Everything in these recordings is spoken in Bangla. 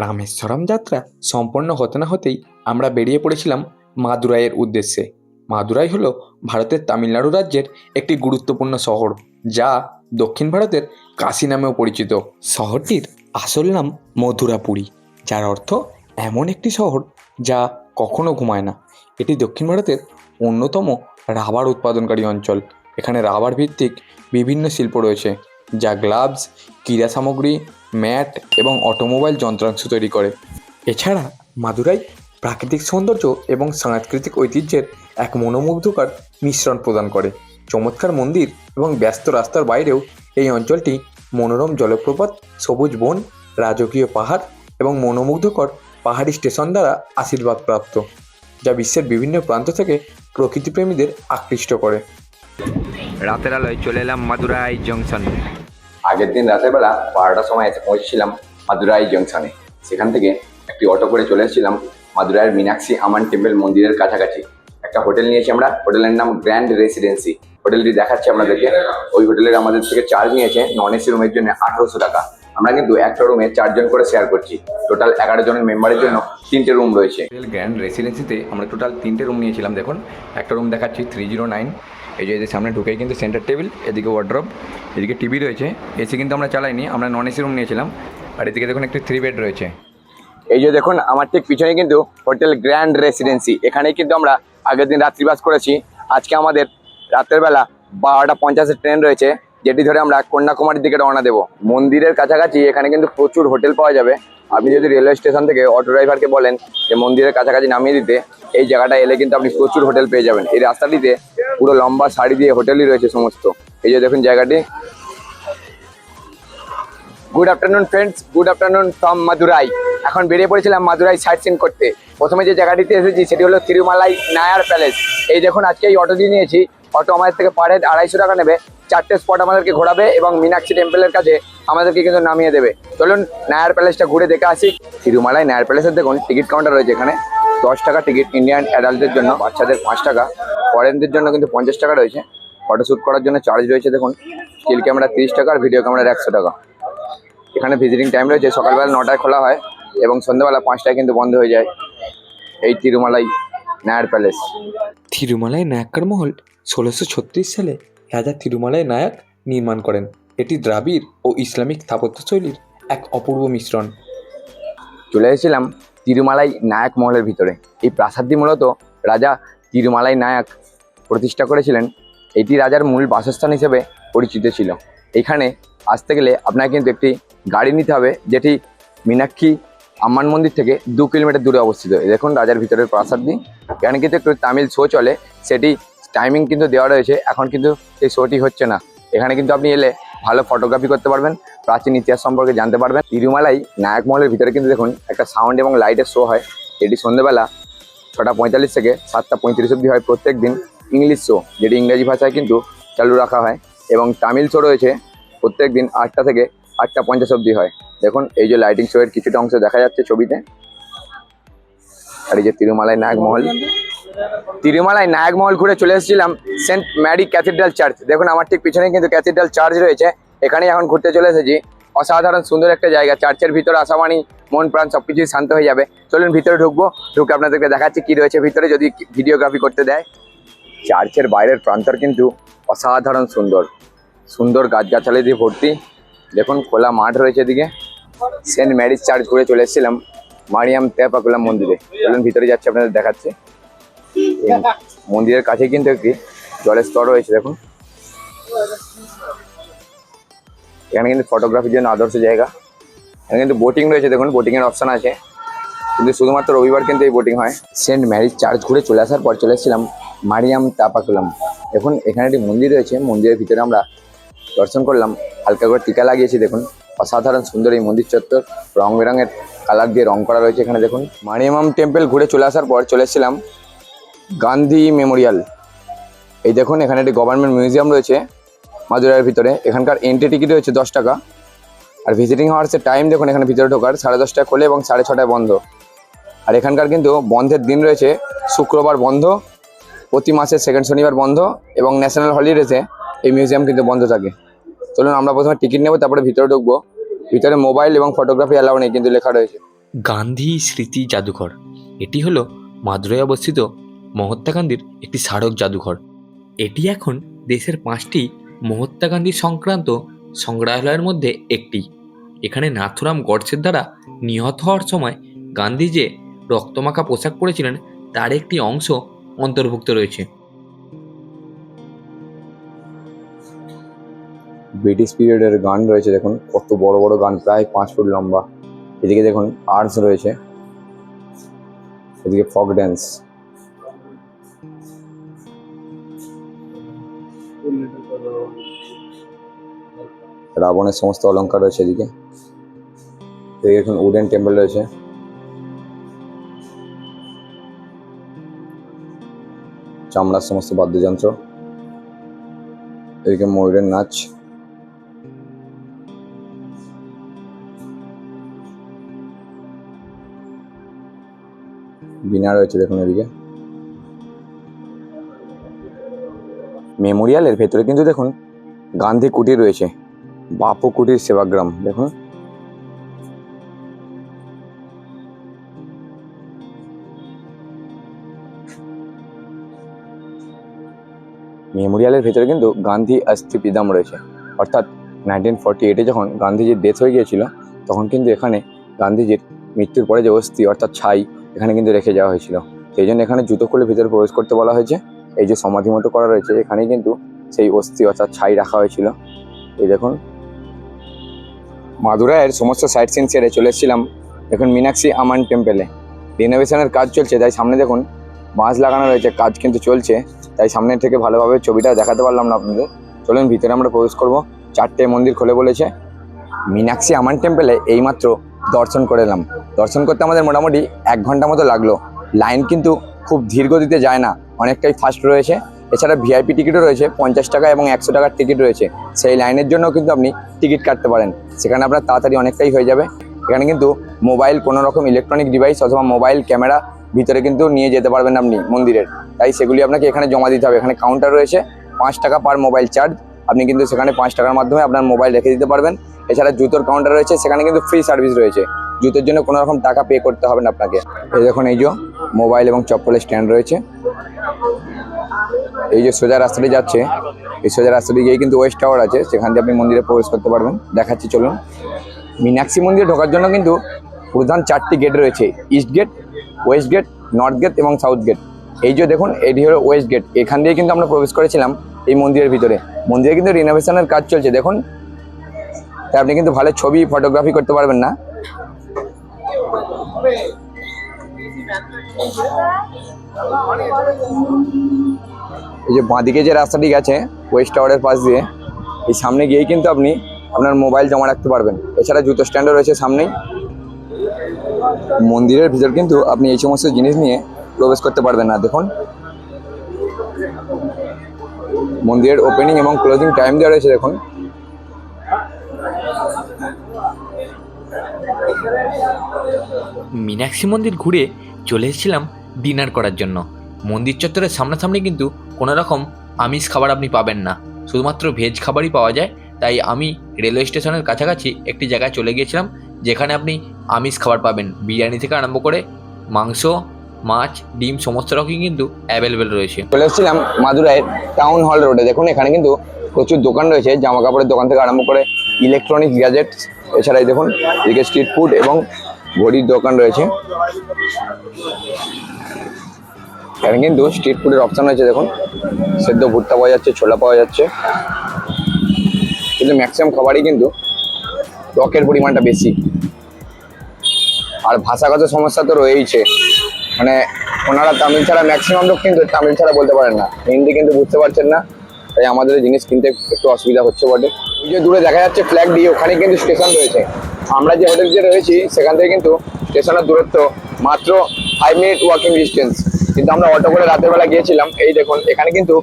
রামেশ্বরম যাত্রা সম্পন্ন হতে না হতেই আমরা বেরিয়ে পড়েছিলাম মাদুরাইয়ের উদ্দেশ্যে। মাদুরাই হলো ভারতের তামিলনাড়ু রাজ্যের একটি গুরুত্বপূর্ণ শহর, যা দক্ষিণ ভারতের কাশী নামেও পরিচিত। শহরটির আসল নাম মধুরাপুরী, যার অর্থ এমন একটি শহর যা কখনো ঘুমায় না। এটি দক্ষিণ ভারতের অন্যতম রাবার উৎপাদনকারী অঞ্চল। এখানে রাবার ভিত্তিক বিভিন্ন শিল্প রয়েছে। যা গ্লাভস, ক্রীড়া সামগ্রী, ম্যাট এবং অটোমোবাইল যন্ত্রাংশ তৈরি করে। এছাড়া মাদুরাই প্রাকৃতিক সৌন্দর্য এবং সাংস্কৃতিক ঐতিহ্যের এক মনোমুগ্ধকর মিশ্রণ প্রদান করে। চমৎকার মন্দির এবং ব্যস্ত রাস্তার বাইরেও এই অঞ্চলটি মনোরম জলপ্রপাত, সবুজ বন, রাজকীয় পাহাড় এবং মনোমুগ্ধকর পাহাড়ি স্টেশন দ্বারা আশীর্বাদ প্রাপ্ত যা বিশ্বের বিভিন্ন প্রান্ত থেকে প্রকৃতিপ্রেমীদের আকৃষ্ট করে। রাতের আলোয় চলে এলাম মাদুরাই জংশন। আগের দিন রাতের বেলা বারোটার সময় এসে পৌঁছেছিলাম মাদুরাই জংশনে। সেখান থেকে একটি অটো করে চলে এসেছিলাম মাদুরাইয়ের মীনাক্ষী আমান টেম্পল মন্দিরের কাছাকাছি। একটা হোটেল নিয়েছি আমরা, হোটেলের নাম গ্র্যান্ড রেসিডেন্সি। হোটেলটি দেখাচ্ছে আপনাদেরকে। ওই হোটেলের আমাদের থেকে চার্জ নিয়েছে নন এসি রুমের জন্য আঠারোশো টাকা। আমরা কিন্তু একটা রুমে চারজন করে শেয়ার করছি। টোটাল এগারো জনের মেম্বারের জন্য তিনটে রুম রয়েছে। গ্র্যান্ড রেসিডেন্সিতে আমরা টোটাল তিনটে রুম নিয়েছিলাম, দেখুন। একটা রুম দেখাচ্ছি থ্রি জিরো নাইন এই যে এদের সামনে ঢুকেই কিন্তু সেন্টার টেবিল এদিকে ওয়ার্ড্রপ এদিকে টিভি রয়েছে। এসি কিন্তু আমরা চালাইনি, আমরা নন এসি রুম নিয়েছিলাম। আর এদিকে দেখুন একটি থ্রি বেড রয়েছে। এই যে দেখুন, আমার ঠিক পিছনে কিন্তু হোটেল গ্র্যান্ড রেসিডেন্সি এখানেই কিন্তু আমরা আগের দিন রাত্রিবাস করেছি। আজকে আমাদের রাতের বেলা বারোটা পঞ্চাশের ট্রেন রয়েছে। যেটি ধরে আমরা কন্যাকুমারীর দিকে রওনা দেবো। মন্দিরের কাছাকাছি এখানে কিন্তু প্রচুর হোটেল পাওয়া যাবে। আপনি যদি রেলওয়ে স্টেশন থেকে অটো ড্রাইভারকে বলেন যে মন্দিরের কাছাকাছি নামিয়ে দিতে, এই জায়গাটা এলে কিন্তু আপনি প্রচুর হোটেল পেয়ে যাবেন। এই রাস্তাটিতে পুরো লম্বা সারি দিয়ে হোটেলই রয়েছে সমস্ত। এই যে দেখুন জায়গাটি। Good afternoon friends good afternoon from Madurai এখন বেরিয়ে পড়েছিলাম মাদুরাই সাইট সিন করতে। প্রথমে যে জায়গাটিতে এসেছি সেটি হলো তিরুমালাই নায়ার প্যালেস এই দেখুন, আজকে এই অটো দিয়ে নিয়েছি। অটো আমাদের থেকে পার হেড আড়াইশো টাকা নেবে। চারটে স্পট আমাদেরকে ঘোরাবে এবং মীনাক্ষী টেম্পলের কাছে আমাদেরকে কিন্তু নামিয়ে দেবে। চলুন নায়ার প্যালেসটা ঘুরে দেখে আসি। তিরুমালাই নায়ার প্যালেসের দেখুন টিকিট কাউন্টার রয়েছে এখানে। দশ টাকা টিকিট ইন্ডিয়ান অ্যাডাল্টদের জন্য, বাচ্চাদের পাঁচ টাকা। ফরেনদের জন্য কিন্তু পঞ্চাশ টাকা রয়েছে। ফটোশ্যুট করার জন্য চার্জ রয়েছে, দেখুন। স্টিল ক্যামেরা তিরিশ টাকা আর ভিডিও ক্যামেরার একশো টাকা। এখানে ভিজিটিং টাইম রয়েছে, সকালবেলা নটায় খোলা হয় এবং সন্ধ্যাবেলা পাঁচটায় কিন্তু বন্ধ হয়ে যায়। এই তিরুমালাই নায়ার প্যালেস থিরুমালাই নায়াক্কার মহল ষোলোশো সালে রাজা তিরুমালাই নায়ক নির্মাণ করেন। এটি দ্রাবিড় ও ইসলামিক স্থাপত্যশৈলীর এক অপূর্ব মিশ্রণ। চলে এসেছিলাম তিরুমালাই নায়ক মহলের ভিতরে। এই প্রাসাদটি মূলত রাজা তিরুমালাই নায়ক প্রতিষ্ঠা করেছিলেন। এটি রাজার মূল বাসস্থান হিসেবে পরিচিত ছিল। এখানে আসতে গেলে আপনাকে কিন্তু একটি গাড়ি নিতে হবে, যেটি মীনাক্ষী আম্মান মন্দির থেকে দু কিলোমিটার দূরে অবস্থিত। দেখুন রাজার ভিতরের প্রাসাদটি। এখানে কিন্তু একটু তামিল শো চলে। সেটি টাইমিং কিন্তু দেওয়া রয়েছে, এখন কিন্তু সেই শোটি হচ্ছে না। এখানে কিন্তু আপনি এলে ভালো ফটোগ্রাফি করতে পারবেন, প্রাচীন ইতিহাস সম্পর্কে জানতে পারবেন। তিরুমালাই নায়ক মহলের ভিতরে কিন্তু দেখুন, একটা সাউন্ড এবং লাইটের শো হয়। এটি সন্ধ্যেবেলা ছটা পঁয়তাল্লিশ থেকে সাতটা পঁয়ত্রিশ অব্দি হয় প্রত্যেক দিন ইংলিশ শো যেটি ইংরেজি ভাষায় কিন্তু চালু রাখা হয়। এবং তামিল শো রয়েছে প্রত্যেক দিন আটটা থেকে আটটা পঞ্চাশ অব্দি হয়। দেখুন, এই যে লাইটিং শো এর কিছুটা অংশ দেখা যাচ্ছে ছবিতে। আর এই যে তিরুমালাই নায়ক মহল। তিরুমালায় নায়ক মহল ঘুরে চলে এসেছিলাম সেন্ট ম্যারি ক্যাথিড্রাল চার্চ। দেখুন, আমার ঠিক পিছনে কিন্তু ক্যাথিড্রাল চার্চ রয়েছে। এখানেই এখন ঘুরতে চলে এসেছি। অসাধারণ, সুন্দর একটা জায়গা। চার্চের ভিতরে আসা মানেই মন, প্রাণ সব কিছুই শান্ত হয়ে যাবে। চলুন, ভিতরে ঢুকবো। ঢুকে আপনাদেরকে দেখাচ্ছি কি রয়েছে ভিতরে, যদি ভিডিওগ্রাফি করতে দেয়। চার্চের বাইরের প্রান্তর কিন্তু অসাধারণ সুন্দর। সুন্দর গাছগাছালি দিয়ে ভর্তি। দেখুন, খোলা মাঠ রয়েছে এদিকে। সেন্ট ম্যারিজ চার্চ ঘুরে চলে এসেছিলাম। মারিয়াম তেপাকুলাম মন্দিরে। চলুন, ভিতরে যাচ্ছি, আপনাদের দেখাচ্ছি। মন্দিরের কাছে কিন্তু একটি জলের স্তর রয়েছে, দেখুন। এখানে কিন্তু ফটোগ্রাফির জন্য আদর্শ জায়গা। এখানে কিন্তু বোটিং রয়েছে, দেখুন বোটিং এর অপশন আছে। কিন্তু শুধুমাত্র রবিবার কিন্তু এই বোটিং হয়। সেন্ট ম্যারিজ চার্চ ঘুরে চলে আসার পর চলে এসেছিলাম মারিয়াম তাপাকুলাম। দেখুন, এখানে একটি মন্দির রয়েছে, মন্দিরের ভিতরে আমরা দর্শন করলাম। হালকা করে টিকা লাগিয়েছি, দেখুন। অসাধারণ সুন্দর এই মন্দির চত্বর। রং বেরঙের কালার দিয়ে রং করা রয়েছে এখানে, দেখুন। মারিয়াম টেম্পল ঘুরে চলে আসার পর চলে এসেছিলাম গান্ধী মেমোরিয়াল। এই দেখুন, এখানে একটি গভর্নমেন্ট মিউজিয়াম রয়েছে মাদুরাইয়ের ভিতরে। এখানকার এন্ট্রি টিকিট রয়েছে দশ টাকা। আর ভিজিটিং আওয়ার্সের টাইম দেখুন, এখানে ভিতরে ঢোকার সাড়ে দশটায় খোলে এবং সাড়ে ছটায় বন্ধ। আর এখানকার কিন্তু বন্ধের দিন রয়েছে, শুক্রবার বন্ধ, প্রতি মাসের সেকেন্ড শনিবার বন্ধ এবং ন্যাশনাল হলিডেতে এই মিউজিয়াম কিন্তু বন্ধ থাকে। চলুন, আমরা প্রথমে টিকিট নেব, তারপরে ভিতরে ঢুকবো। ভিতরে মোবাইল এবং ফটোগ্রাফি অ্যালাউ নেই, কিন্তু লেখা রয়েছে। গান্ধী স্মৃতি জাদুঘর। এটি হলো মাদুরাই অবস্থিত মহাত্মা গান্ধীর একটি স্মারক জাদুঘর। এটি এখন দেশের পাঁচটি মহাত্মা গান্ধী সংক্রান্ত সংগ্রহালয়ের মধ্যে একটি। এখানে নাথুরাম গডসের দ্বারা নিহত হওয়ার সময় গান্ধী যে রক্তমাখা পোশাক পরেছিলেন, তার একটি অংশ অন্তর্ভুক্ত রয়েছে। ব্রিটিশ পিরিয়ডের গান রয়েছে, দেখুন। কত বড় বড় গান, প্রায় পাঁচ ফুট লম্বা। এদিকে দেখুন, আর্টস রয়েছে। এদিকে ফক ড্যান্স। রাবণের সমস্ত অলংকার রয়েছে এদিকে। এদিকে এখন উডেন টেম্পল রয়েছে। চামড়ার সমস্ত বাদ্যযন্ত্র। এদিকে ময়ূরের নাচ। বিনা রয়েছে দেখুন এদিকে। মেমোরিয়ালের ভেতরে কিন্তু দেখুন গান্ধী কুটির রয়েছে, বাপু কুটির সেবাগ্রাম, দেখুন। মেমোরিয়ালের ভেতরে কিন্তু গান্ধী অস্থি পিদাম রয়েছে। অর্থাৎ নাইনটিন ফর্টি এইটে যখন গান্ধীজির ডেথ হয়ে গিয়েছিল, তখন কিন্তু এখানে গান্ধীজির মৃত্যুর পরে যে অস্থি অর্থাৎ ছাই, এখানে কিন্তু রেখে যাওয়া হয়েছিল। সেই জন্য এখানে জুতো খুলে ভিতরে প্রবেশ করতে বলা হয়েছে। এই যে সমাধি মতো করা রয়েছে এখানে কিন্তু সেই অস্থি অর্থাৎ ছাই রাখা হয়েছিল। এই দেখুন। মাদুরাইয়ের সমস্ত সাইট সিন সেরে চলে এসেছিলাম। দেখুন, মীনাক্ষী আমান টেম্পেলে রিনোভেশনের কাজ চলছে, তাই সামনে দেখুন, বাঁশ লাগানো রয়েছে, কাজ কিন্তু চলছে। তাই সামনে থেকে ভালোভাবে ছবিটা দেখাতে পারলাম না আপনাদের। চলুন, ভিতরে আমরা প্রবেশ করব। চারটে মন্দির খুলে বলেছে। মীনাক্ষী আমান টেম্পেলে এইমাত্র দর্শন করে এলাম। দর্শন করতে আমাদের মোটামুটি এক ঘণ্টা মতো লাগল। লাইন কিন্তু খুব ধীর গতিতে যায় না। অনেকটাই ফাস্ট রয়েছে। এছাড়া ভিআইপি টিকিটও রয়েছে, পঞ্চাশ টাকা এবং একশো টাকার টিকিট রয়েছে। সেই লাইনের জন্য কিন্তু আপনি টিকিট কাটতে পারেন। সেখানে আপনার তাড়াতাড়ি অনেকটাই হয়ে যাবে। এখানে কিন্তু মোবাইল কোনো রকম ইলেকট্রনিক ডিভাইস অথবা মোবাইল ক্যামেরা ভিতরে কিন্তু নিয়ে যেতে পারবেন আপনি মন্দিরের। তাই সেগুলি আপনাকে এখানে জমা দিতে হবে। এখানে কাউন্টার রয়েছে, পাঁচ টাকা পার মোবাইল চার্জ আপনি কিন্তু সেখানে পাঁচ টাকার মাধ্যমে আপনার মোবাইল রেখে দিতে পারবেন। এছাড়া জুতোর কাউন্টার রয়েছে, সেখানে কিন্তু ফ্রি সার্ভিস রয়েছে। জুতোর জন্য কোনো রকম টাকা পে করতে হবে না আপনাকে। এই দেখুন, এই যে মোবাইল এবং চপ্পলের স্ট্যান্ড রয়েছে। এই যে সোজা রাস্তাটি যাচ্ছে, এই সোজা রাস্তাটি গিয়ে কিন্তু ওয়েস্ট টাওয়ার আছে, সেখান দিয়ে আপনি মন্দিরে প্রবেশ করতে পারবেন। দেখাচ্ছি, চলুন। মীনাক্ষী মন্দিরে ঢোকার জন্য কিন্তু প্রধান চারটি গেট রয়েছে east gate west gate north gate এবং সাউথ গেট এই যে দেখুন, এটি হলো ওয়েস্ট গেট এখান দিয়ে কিন্তু আমরা প্রবেশ করেছিলাম এই মন্দিরের ভিতরে। মন্দিরে কিন্তু রিনোভেশনের কাজ চলছে। দেখুন, তাই আপনি কিন্তু ভালো ছবি ফটোগ্রাফি করতে পারবেন না। এই যে বাঁদিকে যে রাস্তাটি গেছে ওয়েস্ট টাওয়ারের পাশ দিয়ে, এই সামনে গিয়েই কিন্তু আপনি আপনার মোবাইল জমা রাখতে পারবেন। এছাড়া জুতো স্ট্যান্ডও রয়েছে সামনেই। মন্দিরের ভিতর কিন্তু আপনি এই সমস্ত জিনিস নিয়ে প্রবেশ করতে পারবেন না, দেখুন। মন্দিরের ওপেনিং এবং ক্লোজিং টাইম দেওয়া রয়েছে, দেখুন। মীনাক্ষী মন্দির ঘুরে চলে এসেছিলাম ডিনার করার জন্য। মন্দির চত্বরের সামনাসামনি কিন্তু কোনো রকম আমিষ খাবার আপনি পাবেন না। শুধুমাত্র ভেজ খাবারই পাওয়া যায়। তাই আমি রেলওয়ে স্টেশনের কাছাকাছি একটি জায়গায় চলে গিয়েছিলাম, যেখানে আপনি আমিষ খাবার পাবেন। বিরিয়ানি থেকে আরম্ভ করে মাংস, মাছ, ডিম, সমস্ত রকমই কিন্তু অ্যাভেলেবেল রয়েছে। চলে এসেছিলাম মাদুরাইয়ের টাউন হল রোডে দেখুন, এখানে কিন্তু প্রচুর দোকান রয়েছে জামা কাপড়ের দোকান থেকে আরম্ভ করে ইলেকট্রনিক গ্যাজেট এছাড়া এই দেখুন, এদিকে স্ট্রিট ফুড এবং ঘড়ির দোকান রয়েছে। এখানে কিন্তু স্ট্রিট ফুডের অপশন রয়েছে দেখুন। সেদ্ধ ভুট্টা পাওয়া যাচ্ছে, ছোলা পাওয়া যাচ্ছে। কিন্তু ম্যাক্সিমাম খাবারই কিন্তু টকের পরিমাণটা বেশি। আর ভাষাগত সমস্যা তো রয়েইছে। মানে ওনারা তামিল ছাড়া ম্যাক্সিমাম লোক কিন্তু তামিল ছাড়া বলতে পারেন না। হিন্দি কিন্তু বুঝতে পারছেন না। তাই আমাদের জিনিস কিনতে একটু অসুবিধা হচ্ছে বটে। যে দূরে দেখা যাচ্ছে ফ্ল্যাগ দিয়ে, ওখানে কিন্তু স্টেশন রয়েছে। আমরা যে হোটেলটিতে রয়েছি, সেখান থেকে কিন্তু স্টেশনের দূরত্ব মাত্র ফাইভ মিনিট ওয়াকিং ডিস্টেন্স কিন্তু আমরা অটো করে রাতের বেলা গিয়েছিলাম। এই দেখুন, এখানে কিন্তু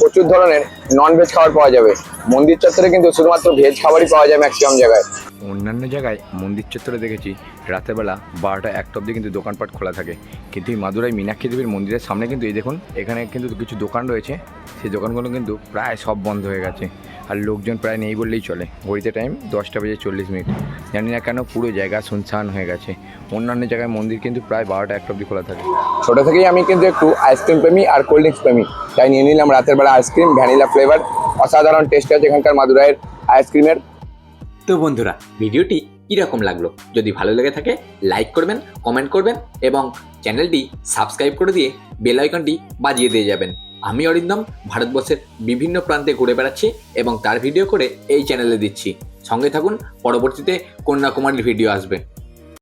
প্রচুর ধরনের নন ভেজ খাবার পাওয়া যাবে। মন্দির চত্বরে কিন্তু শুধুমাত্র ভেজ খাবারই পাওয়া যায় ম্যাক্সিমাম জায়গায়। অন্যান্য জায়গায় মন্দির চত্বরে দেখেছি রাতেরবেলা বারোটা একটা অবধি কিন্তু দোকানপাট খোলা থাকে। কিন্তু এই মাদুরাই মীনাক্ষী দেবীর মন্দিরের সামনে কিন্তু এই দেখুন, এখানে কিন্তু কিছু দোকান রয়েছে। সেই দোকানগুলো কিন্তু প্রায় সব বন্ধ হয়ে গেছে। আর লোকজন প্রায় নেই বললেই চলে। ঘড়িতে টাইম দশটা বেজে চল্লিশ মিনিট। জানি না কেন পুরো জায়গা শুনশান হয়ে গেছে। অন্যান্য জায়গায় মন্দির কিন্তু প্রায় বারোটা একটা অবধি খোলা থাকে। ছোট থেকেই আমি কিন্তু একটু আইসক্রিম প্রেমী আর কোল্ড ড্রিঙ্কস প্রেমী। তাই নিয়ে নিলাম রাতের বেলা আইসক্রিম ভ্যানিলা ফ্লেভার অসাধারণ টেস্ট আছে এখানকার মাদুরাইয়ের আইসক্রিমের তো বন্ধুরা, ভিডিওটি কীরকম লাগল? যদি ভালো লেগে থাকে লাইক করবেন কমেন্ট করবেন এবং চ্যানেলটি সাবস্ক্রাইব করে দিয়ে বেল আইকনটি বাজিয়ে দিয়ে যাবেন। আমি অরিন্দম, ভারতবর্ষের বিভিন্ন প্রান্তে ঘুরে বেড়াচ্ছি এবং তার ভিডিও করে এই চ্যানেলে দিচ্ছি। সঙ্গে থাকুন, পরবর্তীতে কন্যাকুমারীর ভিডিও আসবে।